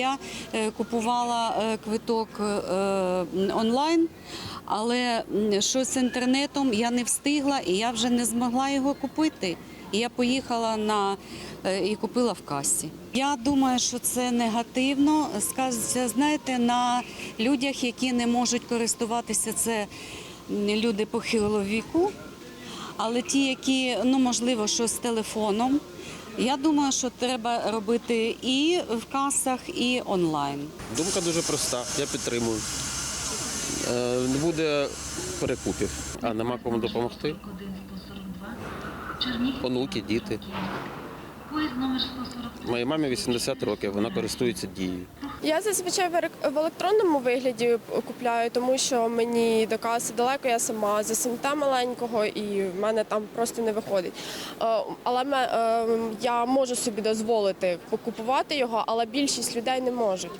Я е, купувала е, квиток е, онлайн, але щось з інтернетом я не встигла і я вже не змогла його купити. І я поїхала на і купила в касі. Я думаю, що це негативно сказується, знаєте, на людях, які не можуть користуватися. Це люди похилого віку. Але ті, які ну можливо, що з телефоном, я думаю, що треба робити і в касах, і онлайн. Думка дуже проста, я підтримую. Не буде перекупів, а нема кому допомогти. Онуки, діти. Моїй мамі 80 років, вона користується дією. Я зазвичай в електронному вигляді купляю, тому що мені до каси далеко, я сама з СМТ маленького і в мене там просто не виходить. Е, Але е, я можу собі дозволити покупувати його, але більшість людей не можуть.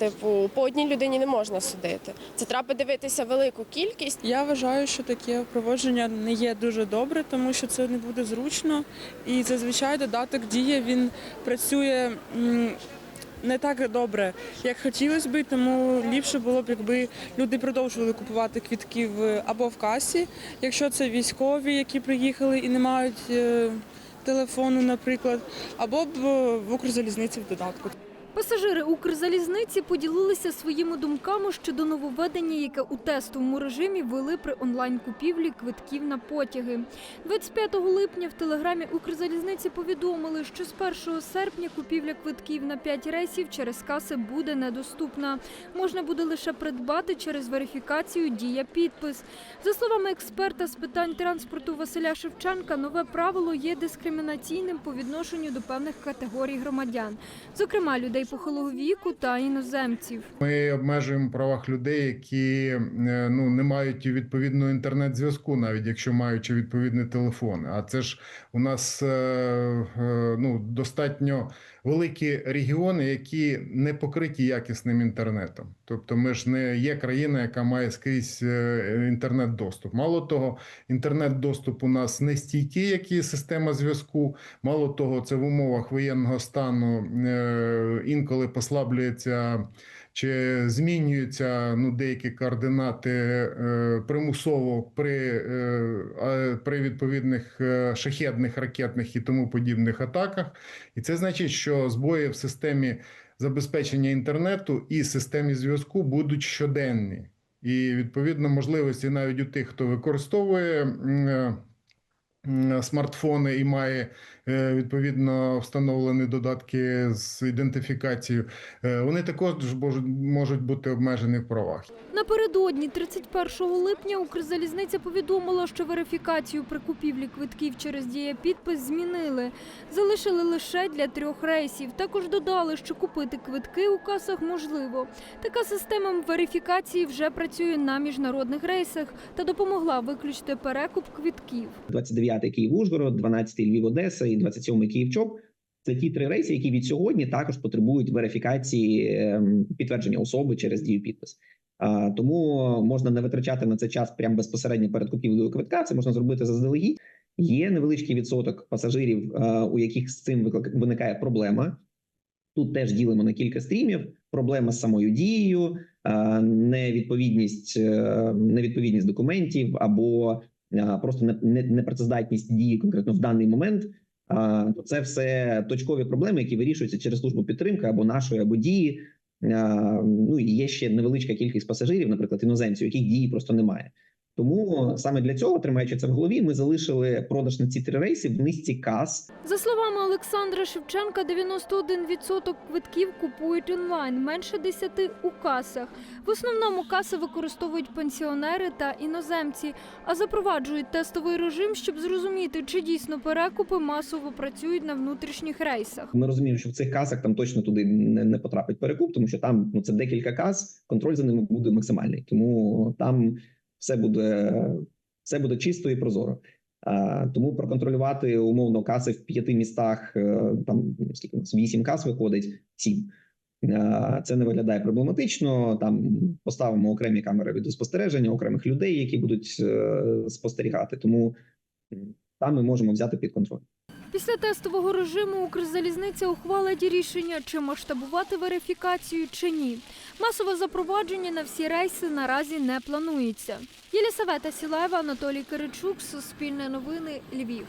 Типу, по одній людині не можна судити. Це треба дивитися велику кількість. Я вважаю, що таке проводження не є дуже добре, тому що це не буде зручно. І зазвичай додаток дія він працює не так добре, як хотілося б, тому ліпше було б, якби люди продовжували купувати квітки в або в касі, якщо це військові, які приїхали і не мають е, телефону, наприклад, або е, в Укрзалізниці в додатку. Пасажири Укрзалізниці поділилися своїми думками щодо нововведення, яке у тестовому режимі ввели при онлайн-купівлі квитків на потяги. 25 липня в телеграмі Укрзалізниці повідомили, що з 1 серпня купівля квитків на 5 рейсів через каси буде недоступна. Можна буде лише придбати через верифікацію дія підпис. За словами експерта з питань транспорту Василя Шевченка, нове правило є дискримінаційним по відношенню до певних категорій громадян, зокрема людей похилого віку та іноземців. Ми обмежуємо правах людей, які е, ну не мають відповідного інтернет-зв'язку, навіть якщо маючи відповідний телефон. А це ж у нас е, е, ну достатньо великі регіони, які не покриті якісним інтернетом. Тобто, ми ж не є країна, яка має скрізь інтернет-доступ. Мало того, інтернет-доступ у нас не стійкий, як і система зв'язку. Мало того, це в умовах воєнного стану інколи послаблюється чи змінюються ну, деякі координати е, примусово при, е, при відповідних е, шахедних, ракетних і тому подібних атаках. І це значить, що збої в системі забезпечення інтернету і системі зв'язку будуть щоденні. І відповідно можливості навіть у тих, хто використовує е, смартфони і має е, відповідно встановлені додатки з ідентифікацією, е, вони також можуть- можуть бути обмежені в правах. Напередодні, 31 липня, Укрзалізниця повідомила, що верифікацію при купівлі квитків через дієпідпис змінили. Залишили лише для трьох рейсів. Також додали, що купити квитки у касах можливо. Така система верифікації вже працює на міжнародних рейсах та допомогла виключити перекуп квитків. 29-й Київ-Ужгород, 12-й Львів-Одеса і 27-й Київ-Чоп. Це ті три рейси, які від сьогодні також потребують верифікації ем, підтвердження особи через дію підпис. Тому можна не витрачати на це час прямо безпосередньо перед купівлею квитка. Це можна зробити заздалегідь. Є невеличкий відсоток пасажирів, у яких з цим виникає проблема. Тут теж ділимо на кілька стрімів. Проблема з самою дією, невідповідність, е, невідповідність документів або просто не- не- непрацездатність дії конкретно в даний момент. То це все точкові проблеми, які вирішуються через службу підтримки або нашої, або дії. Ну і є ще невеличка кількість пасажирів, наприклад, іноземців, яких дії просто немає. Тому саме для цього, тримаючи це в голові, ми залишили продаж на ці три рейси в низці кас За словами Олександра Шевченка, 91% квитків купують онлайн, менше 10% у касах. В основному каси використовують пенсіонери та іноземці, а запроваджують тестовий режим, щоб зрозуміти, чи дійсно перекупи масово працюють на внутрішніх рейсах. Ми розуміємо, що в цих касах там точно туди не, не потрапить перекуп, тому що там ну це декілька кас, контроль за ними буде максимальний. Тому там все буде все буде чисто і прозоро. А, тому проконтролювати умовно каси в п'яти містах, е, там скільки нас вісім кас виходить, сім. Це не виглядає проблематично. Там поставимо окремі камери відеоспостереження, окремих людей, які будуть е, спостерігати. Тому там ми можемо взяти під контроль. Після тестового режиму Укрзалізниця ухвалить рішення, чи масштабувати верифікацію чи ні. Масове запровадження на всі рейси наразі не планується. Єлісавета Сілаєва, Анатолій Киричук, Суспільне новини, Львів.